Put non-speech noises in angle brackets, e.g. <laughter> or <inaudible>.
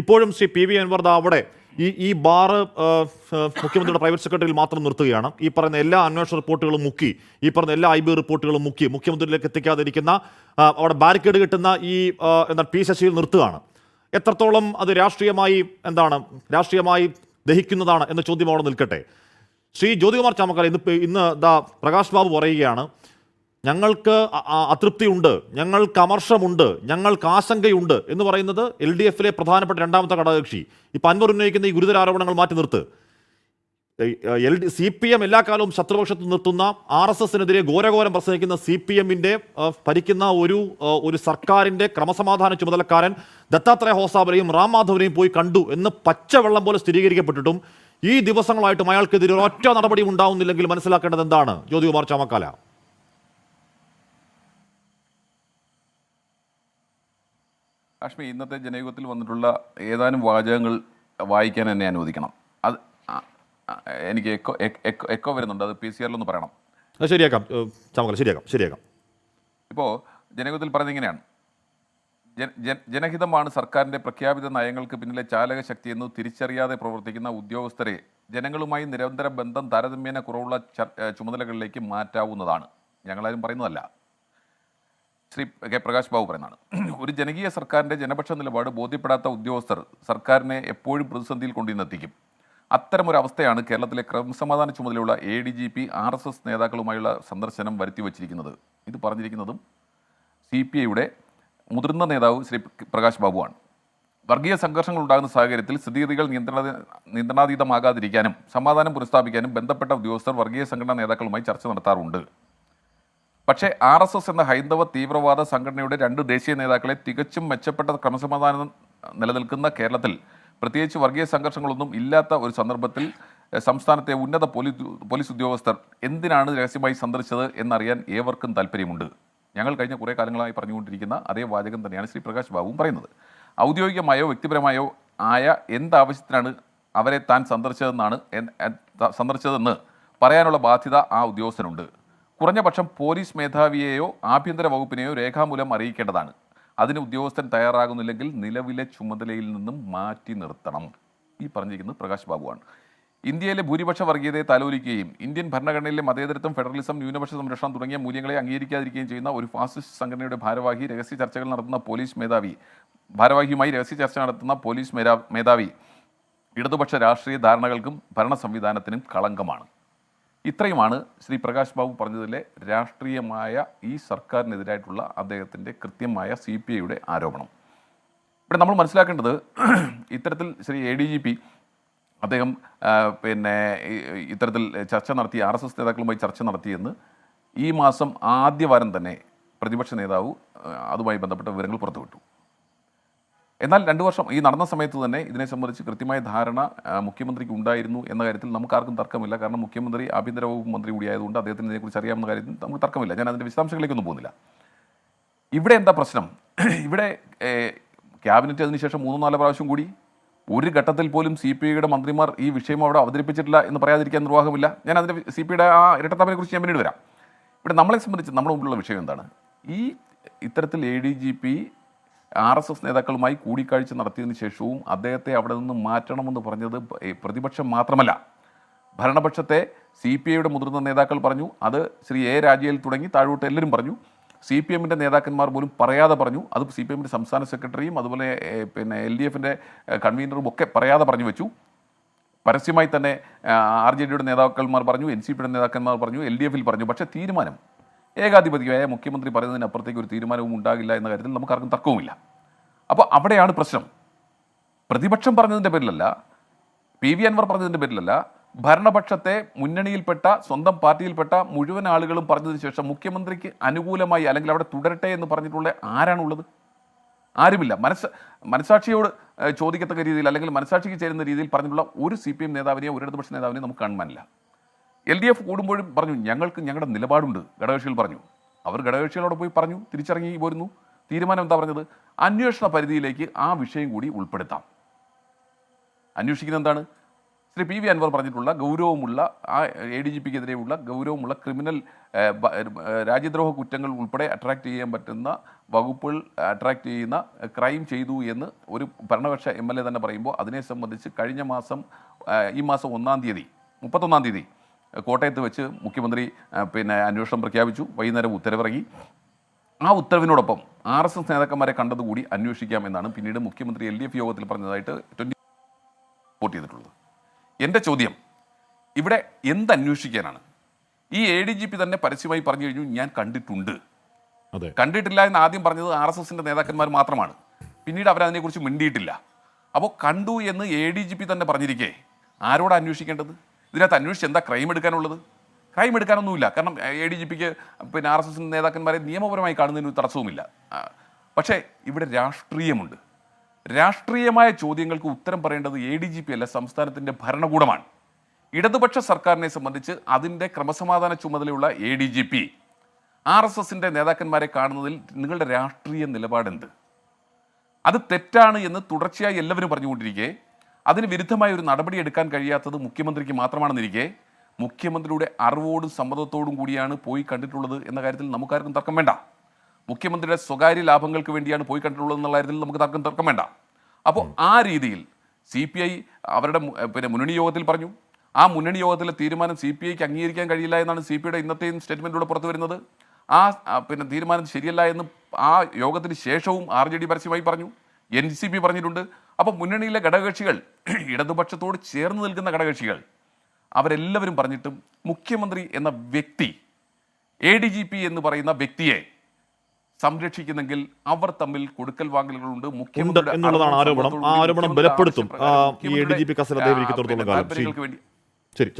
ഇപ്പോഴും Shri P V Anwar അവിടെ ഈ ഈ ബാറ് മുഖ്യമന്ത്രിയുടെ പ്രൈവറ്റ് സെക്രട്ടറിയിൽ മാത്രം നിർത്തുകയാണ്. ഈ പറയുന്ന എല്ലാ അന്വേഷണ റിപ്പോർട്ടുകളും മുക്കി ഈ പറഞ്ഞ എല്ലാ ഐ ബി റിപ്പോർട്ടുകളും മുക്കി മുഖ്യമന്ത്രിയിലേക്ക് എത്തിക്കാതിരിക്കുന്ന അവിടെ ബാരിക്കേഡ് കിട്ടുന്ന ഈ എന്താ പി ശശിയിൽ നിർത്തുകയാണ്. എത്രത്തോളം അത് രാഷ്ട്രീയമായി എന്താണ് രാഷ്ട്രീയമായി ദഹിക്കുന്നതാണ് എന്ന ചോദ്യം അവിടെ നിൽക്കട്ടെ. ശ്രീ ജ്യോതികുമാർ ചാമക്കാല ഇന്ന് ഇന്ന് ദാ പ്രകാശ് ബാബു പറയുകയാണ് ഞങ്ങൾക്ക് അതൃപ്തിയുണ്ട് ഞങ്ങൾക്ക് അമർഷമുണ്ട് ഞങ്ങൾക്ക് ആശങ്കയുണ്ട് എന്ന് പറയുന്നത് എൽ ഡി എഫിലെ പ്രധാനപ്പെട്ട രണ്ടാമത്തെ ഘടകകക്ഷി. ഇപ്പം അൻവർ ഉന്നയിക്കുന്ന ഈ ഗുരുതര ആരോപണങ്ങൾ മാറ്റി നിർത്ത്. L D C P M എല്ലാ കാലവും ശത്രുപക്ഷത്ത് നിർത്തുന്ന ആർ എസ് എസിനെതിരെ ഘോരഘോരം പ്രസംഗിക്കുന്ന സി പി എമ്മിന്റെ ഭരിക്കുന്ന ഒരു ഒരു സർക്കാരിന്റെ ക്രമസമാധാന ചുമതലക്കാരൻ ദത്താത്രേയ ഹോസാബരെയും റാം മാധവനെയും പോയി കണ്ടു എന്ന് പച്ചവെള്ളം പോലെ സ്ഥിരീകരിക്കപ്പെട്ടിട്ടും ഈ ദിവസങ്ങളായിട്ടും അയാൾക്കെതിരെ ഒറ്റ നടപടിയും ഉണ്ടാവുന്നില്ലെങ്കിൽ മനസ്സിലാക്കേണ്ടത് എന്താണ്? ജ്യോതികുമാർ ചാമക്കാല. കാശ്മീർ ഇന്നത്തെ ജനയുഗത്തിൽ വന്നിട്ടുള്ള ഏതാനും വാചകങ്ങൾ വായിക്കാൻ എന്നെ അനുവദിക്കണം. അത് എനിക്ക് എക്കോ എക്കോ എക്കോ വരുന്നുണ്ട്. അത് പി സി ആറിലൊന്ന് പറയണം. അത് ശരിയാക്കാം. ഏ, ചാമക്കാല ശരിയാക്കാം ശരിയാക്കാം. ഇപ്പോൾ ജനയുഗത്തിൽ പറയുന്നത് ഇങ്ങനെയാണ്. ജന ജന- ജനഹിതമാണ് സർക്കാരിന്റെ പ്രഖ്യാപിത നയങ്ങൾക്ക് പിന്നിലെ ചാലക ശക്തിയെന്ന് തിരിച്ചറിയാതെ പ്രവർത്തിക്കുന്ന ഉദ്യോഗസ്ഥരെ ജനങ്ങളുമായി നിരന്തര ബന്ധം താരതമ്യേന കുറവുള്ള ചുമതലകളിലേക്ക് മാറ്റാവുന്നതാണ്. ഞങ്ങളാരും പറയുന്നതല്ല. ശ്രീ കെ പ്രകാശ് ബാബു പറയുന്നതാണ്. ഒരു ജനകീയ സർക്കാരിന്റെ ജനപക്ഷ നിലപാട് ബോധ്യപ്പെടാത്ത ഉദ്യോഗസ്ഥർ സർക്കാരിനെ എപ്പോഴും പ്രതിസന്ധിയിൽ കൊണ്ടുവന്നെത്തിക്കും അത്തരമൊരു അവസ്ഥയാണ് കേരളത്തിലെ ക്രമസമാധാന ചുമതലയുള്ള A D G P R S S നേതാക്കളുമായുള്ള സന്ദർശനം വരുത്തി വച്ചിരിക്കുന്നത് ഇത് പറഞ്ഞിരിക്കുന്നതും സി പി ഐയുടെ മുതിർന്ന നേതാവ് ശ്രീ പ്രകാശ് ബാബുവാണ്. വർഗീയ സംഘർഷങ്ങൾ ഉണ്ടാകുന്ന സാഹചര്യത്തിൽ സ്ഥിതിഗതികൾ നിയന്ത്രണ നിയന്ത്രണാതീതമാകാതിരിക്കാനും സമാധാനം പുനഃസ്ഥാപിക്കാനും ബന്ധപ്പെട്ട ഉദ്യോഗസ്ഥർ വർഗീയ സംഘടനാ നേതാക്കളുമായി ചർച്ച നടത്താറുണ്ട്. പക്ഷേ ആർ എസ് എസ് എന്ന ഹൈന്ദവ തീവ്രവാദ സംഘടനയുടെ രണ്ട് ദേശീയ നേതാക്കളെ തികച്ചും മെച്ചപ്പെട്ട ക്രമസമാധാനം നിലനിൽക്കുന്ന കേരളത്തിൽ പ്രത്യേകിച്ച് വർഗീയ സംഘർഷങ്ങളൊന്നും ഇല്ലാത്ത ഒരു സന്ദർഭത്തിൽ സംസ്ഥാനത്തെ ഉന്നത പോലീസ് പോലീസ് ഉദ്യോഗസ്ഥർ എന്തിനാണ് രഹസ്യമായി സന്ദർശിച്ചത് എന്നറിയാൻ ഏവർക്കും താല്പര്യമുണ്ട് ഞങ്ങൾ കഴിഞ്ഞ കുറേ കാലങ്ങളായി പറഞ്ഞുകൊണ്ടിരിക്കുന്ന അതേ വാചകം തന്നെയാണ് ശ്രീ പ്രകാശ് ബാബുവും പറയുന്നത്. ഔദ്യോഗികമായോ വ്യക്തിപരമായോ ആയ എന്താവശ്യത്തിനാണ് അവരെ താൻ സന്ദർശിച്ചതെന്നാണ് സന്ദർശിച്ചതെന്ന് പറയാനുള്ള ബാധ്യത ആ ഉദ്യോഗസ്ഥനുണ്ട്. കുറഞ്ഞ പക്ഷം പോലീസ് മേധാവിയെയോ ആഭ്യന്തര വകുപ്പിനെയോ രേഖാമൂലം അറിയിക്കേണ്ടതാണ്. അതിന് ഉദ്യോഗസ്ഥൻ തയ്യാറാകുന്നില്ലെങ്കിൽ നിലവിലെ ചുമതലയിൽ നിന്നും മാറ്റി നിർത്തണം. ഈ പറഞ്ഞിരിക്കുന്നത് പ്രകാശ് ബാബുവാണ്. ഇന്ത്യയിലെ ഭൂരിപക്ഷ വർഗീയതയെ താലോലിക്കുകയും ഇന്ത്യൻ ഭരണഘടനയിലെ മതേതരത്വം ഫെഡറലിസം ന്യൂനപക്ഷ സംരക്ഷണം തുടങ്ങിയ മൂല്യങ്ങളെ അംഗീകരിക്കാതിരിക്കുകയും ചെയ്യുന്ന ഒരു ഫാസിസ്റ്റ് സംഘടനയുടെ ഭാരവാഹി രഹസ്യ ചർച്ചകൾ നടത്തുന്ന പോലീസ് മേധാവി ഭാരവാഹിയുമായി രഹസ്യ ചർച്ച നടത്തുന്ന പോലീസ് മേധാവി ഇടതുപക്ഷ രാഷ്ട്രീയ ധാരണകൾക്കും ഭരണ സംവിധാനത്തിനും കളങ്കമാണ്. ഇത്രയുമാണ് ശ്രീ പ്രകാശ് ബാബു പറഞ്ഞതിലെ രാഷ്ട്രീയമായ ഈ സർക്കാരിനെതിരായിട്ടുള്ള അദ്ദേഹത്തിന്റെ കൃത്യമായ സി പി ഐയുടെ ആരോപണം. ഇവിടെ നമ്മൾ മനസ്സിലാക്കേണ്ടത് ഇത്തരത്തിൽ Shri A D G P അദ്ദേഹം പിന്നെ ഇത്തരത്തിൽ ചർച്ച നടത്തി ആർ എസ് എസ് നേതാക്കളുമായി ചർച്ച നടത്തിയെന്ന് ഈ മാസം ആദ്യ വാരം തന്നെ പ്രതിപക്ഷ നേതാവ് അതുമായി ബന്ധപ്പെട്ട വിവരങ്ങൾ പുറത്തുവിട്ടു. എന്നാൽ രണ്ട് വർഷം ഈ നടന്ന സമയത്ത് തന്നെ ഇതിനെ സംബന്ധിച്ച് കൃത്യമായ ധാരണ മുഖ്യമന്ത്രിക്ക് ഉണ്ടായിരുന്നു എന്ന കാര്യത്തിൽ നമുക്കാർക്കും തർക്കമില്ല. കാരണം മുഖ്യമന്ത്രി ആഭ്യന്തര വകുപ്പ് മന്ത്രി കൂടിയായതുകൊണ്ട് അദ്ദേഹത്തിന് ഇതിനെക്കുറിച്ച് അറിയാവുന്ന കാര്യത്തിൽ നമുക്ക് തർക്കമില്ല. ഞാൻ അതിന്റെ വിശദാംശങ്ങളിലേക്കൊന്നും പോകുന്നില്ല. ഇവിടെ എന്താ പ്രശ്നം? <clears throat> ഇവിടെ ക്യാബിനറ്റ് അതിനുശേഷം മൂന്നോ നാലോ പ്രാവശ്യം കൂടി ഒരു ഘട്ടത്തിൽ പോലും സി പി ഐയുടെ മന്ത്രിമാർ ഈ വിഷയം അവിടെ അവതരിപ്പിച്ചിട്ടില്ല എന്ന് പറയാതിരിക്കാൻ നിർവാഹമില്ല. ഞാൻ അതിന്റെ സി പി ഐയുടെ ആ ഇരട്ടത്താപ്പിനെ കുറിച്ച് ഞാൻ പിന്നീട് വരാം. ഇവിടെ നമ്മളെ സംബന്ധിച്ച് നമ്മുടെ മുമ്പിലുള്ള വിഷയം എന്താണ്? ഈ ഇത്തരത്തിൽ A D G P R S S നേതാക്കളുമായി കൂടിക്കാഴ്ച നടത്തിയതിന് ശേഷവും അദ്ദേഹത്തെ അവിടെ നിന്ന് മാറ്റണമെന്ന് പറഞ്ഞത് പ്രതിപക്ഷം മാത്രമല്ല. ഭരണപക്ഷത്തെ സി പി ഐയുടെ മുതിർന്ന നേതാക്കൾ പറഞ്ഞു അത് ശ്രീ എ രാജയിൽ തുടങ്ങി താഴോട്ട് എല്ലാവരും പറഞ്ഞു. സി പി എമ്മിന്റെ നേതാക്കന്മാർ പോലും പറയാതെ പറഞ്ഞു അത് സി പി എമ്മിന്റെ സംസ്ഥാന സെക്രട്ടറിയും അതുപോലെ പിന്നെ എൽ ഡി എഫിന്റെ കൺവീനറും ഒക്കെ പറയാതെ പറഞ്ഞു വെച്ചു. പരസ്യമായി തന്നെ ആർ ജെ ഡിയുടെ നേതാക്കന്മാർ പറഞ്ഞു എൻ സി പിയുടെ നേതാക്കന്മാർ പറഞ്ഞു എൽ ഡി എഫിൽ പറഞ്ഞു. പക്ഷേ തീരുമാനം ഏകാധിപതിയായ മുഖ്യമന്ത്രി പറയുന്നതിനപ്പുറത്തേക്ക് ഒരു തീരുമാനവും ഉണ്ടാകില്ല എന്ന കാര്യത്തിൽ നമുക്ക് ആർക്കും തർക്കവുമില്ല. അപ്പോൾ അവിടെയാണ് പ്രശ്നം. പ്രതിപക്ഷം പറഞ്ഞതിന്റെ പേരിലല്ല പി വി അൻവർ പറഞ്ഞതിന്റെ പേരിലല്ല ഭരണപക്ഷത്തെ മുന്നണിയിൽപ്പെട്ട സ്വന്തം പാർട്ടിയിൽപ്പെട്ട മുഴുവൻ ആളുകളും പറഞ്ഞതിന് ശേഷം മുഖ്യമന്ത്രിക്ക് അനുകൂലമായി അല്ലെങ്കിൽ അവിടെ തുടരട്ടെ എന്ന് പറഞ്ഞിട്ടുള്ള ആരാണുള്ളത്? ആരുമില്ല. മനസ്സ് മനസാക്ഷിയോട് ചോദിക്കത്തക്ക രീതിയിൽ അല്ലെങ്കിൽ മനസാക്ഷിക്ക് ചേരുന്ന രീതിയിൽ പറഞ്ഞിട്ടുള്ള ഒരു സി പി എം നേതാവിനെയോ ഒരു ഇടതുപക്ഷ നേതാവിനെയോ നമുക്ക് കാണുവാനില്ല. എൽ ഡി എഫ് കൂടുമ്പോഴും പറഞ്ഞു ഞങ്ങൾക്ക് ഞങ്ങളുടെ നിലപാടുണ്ട് ഘടകകക്ഷികൾ പറഞ്ഞു. അവർ ഘടകകക്ഷികളോട് പോയി പറഞ്ഞു തിരിച്ചിറങ്ങി പോരുന്നു. തീരുമാനം എന്താ പറഞ്ഞത്? അന്വേഷണ പരിധിയിലേക്ക് ആ വിഷയം കൂടി ഉൾപ്പെടുത്താം. അന്വേഷിക്കുന്നത് എന്താണ്? ശ്രീ പി വി അൻവർ പറഞ്ഞിട്ടുള്ള ഗൗരവമുള്ള ആ എ ഡി ജി പിക്കെതിരെയുള്ള ഗൗരവമുള്ള ക്രിമിനൽ രാജ്യദ്രോഹ കുറ്റങ്ങൾ ഉൾപ്പെടെ അട്രാക്റ്റ് ചെയ്യാൻ പറ്റുന്ന വകുപ്പുകൾ അട്രാക്റ്റ് ചെയ്യുന്ന ക്രൈം ചെയ്തു എന്ന് ഒരു ഭരണപക്ഷ എം എൽ എ തന്നെ പറയുമ്പോൾ അതിനെ സംബന്ധിച്ച് കഴിഞ്ഞ മാസം ഈ മാസം ഒന്നാം തീയതി മുപ്പത്തൊന്നാം തീയതി കോട്ടയത്ത് വെച്ച് മുഖ്യമന്ത്രി പിന്നെ അന്വേഷണം പ്രഖ്യാപിച്ചു. വൈകുന്നേരം ഉത്തരവിറങ്ങി. ആ ഉത്തരവിനോടൊപ്പം ആർ എസ് എസ് നേതാക്കന്മാരെ കണ്ടതുകൂടി അന്വേഷിക്കാമെന്നാണ് പിന്നീട് മുഖ്യമന്ത്രി എൽ ഡി എഫ് യോഗത്തിൽ പറഞ്ഞതായിട്ട് ട്വന്റി റിപ്പോർട്ട് ചെയ്തിട്ടുള്ളത്. എന്റെ ചോദ്യം ഇവിടെ എന്ത് അന്വേഷിക്കാനാണ്? ഈ എ ഡി ജി പി തന്നെ പരസ്യമായി പറഞ്ഞു കഴിഞ്ഞു ഞാൻ കണ്ടിട്ടുണ്ട്. അതെ. കണ്ടിട്ടില്ല എന്ന് ആദ്യം പറഞ്ഞത് ആർ എസ് എസിന്റെ നേതാക്കന്മാർ മാത്രമാണ്. പിന്നീട് അവരതിനെക്കുറിച്ച് മിണ്ടിയിട്ടില്ല. അപ്പോൾ കണ്ടു എന്ന് എ ഡി ജി പി തന്നെ പറഞ്ഞിരിക്കേ. ആരോടാ അന്വേഷിക്കേണ്ടത്? ഇതിനകത്ത് അന്വേഷിച്ച് എന്താ ക്രൈം എടുക്കാനുള്ളത്? ക്രൈം എടുക്കാനൊന്നുമില്ല. കാരണം എ ഡി ജി പിക്ക് പിന്നെ ആർ എസ് എസ് നേതാക്കന്മാരെ നിയമപരമായി കാണുന്നതിന് തടസ്സവുമില്ല. പക്ഷേ ഇവിടെ രാഷ്ട്രീയമുണ്ട്. രാഷ്ട്രീയമായ ചോദ്യങ്ങൾക്ക് ഉത്തരം പറയേണ്ടത് എ ഡി ജി പി അല്ല സംസ്ഥാനത്തിന്റെ ഭരണകൂടമാണ്. ഇടതുപക്ഷ സർക്കാരിനെ സംബന്ധിച്ച് അതിന്റെ ക്രമസമാധാന ചുമതലയുള്ള A D G P R S എസിന്റെ നേതാക്കന്മാരെ കാണുന്നതിൽ നിങ്ങളുടെ രാഷ്ട്രീയ നിലപാടെന്ത്? അത് തെറ്റാണ് എന്ന് തുടർച്ചയായി എല്ലാവരും പറഞ്ഞുകൊണ്ടിരിക്കെ അതിന് വിരുദ്ധമായ ഒരു നടപടി എടുക്കാൻ കഴിയാത്തത് മുഖ്യമന്ത്രിക്ക് മാത്രമാണെന്നിരിക്കെ മുഖ്യമന്ത്രിയുടെ അറിവോടും സമ്മതത്തോടും കൂടിയാണ് പോയി കണ്ടിട്ടുള്ളത് എന്ന കാര്യത്തിൽ നമുക്കാർക്കും തർക്കം വേണ്ട. മുഖ്യമന്ത്രിയുടെ സ്വകാര്യ ലാഭങ്ങൾക്ക് വേണ്ടിയാണ് പോയി കണ്ടിട്ടുള്ളത് എന്നുള്ള കാര്യത്തിൽ നമുക്ക് തർക്കം തർക്കം വേണ്ട. അപ്പോൾ ആ രീതിയിൽ സി പി ഐ അവരുടെ പിന്നെ മുന്നണി യോഗത്തിൽ പറഞ്ഞു. ആ മുന്നണി യോഗത്തിലെ തീരുമാനം സി പി ഐക്ക് അംഗീകരിക്കാൻ കഴിയില്ല എന്നാണ് സി പി ഐയുടെ ഇന്നത്തെയും സ്റ്റേറ്റ്മെന്റിലൂടെ പുറത്തു വരുന്നത്. ആ പിന്നെ തീരുമാനം ശരിയല്ല എന്ന് ആ യോഗത്തിന് ശേഷവും ആർ ജെ ഡി പരസ്യമായി പറഞ്ഞു. എൻ സി പി പറഞ്ഞിട്ടുണ്ട്. അപ്പോൾ മുന്നണിയിലെ ഘടകകക്ഷികൾ <clears throat> ഇടതുപക്ഷത്തോട് ചേർന്ന് നിൽക്കുന്ന ഘടകകക്ഷികൾ അവരെല്ലാവരും പറഞ്ഞിട്ടും മുഖ്യമന്ത്രി എന്ന വ്യക്തി എ ഡി ജി പി എന്ന് പറയുന്ന വ്യക്തിയെ സംരക്ഷിക്കുന്നെങ്കിൽ അവർ തമ്മിൽ കൊടുക്കൽ വാങ്ങലുകളുണ്ട്. മുഖ്യമന്ത്രി എന്നുള്ളതാണ് ആരോപണം ആരോപണം. ബലപ്പെടുത്തും. ശരി.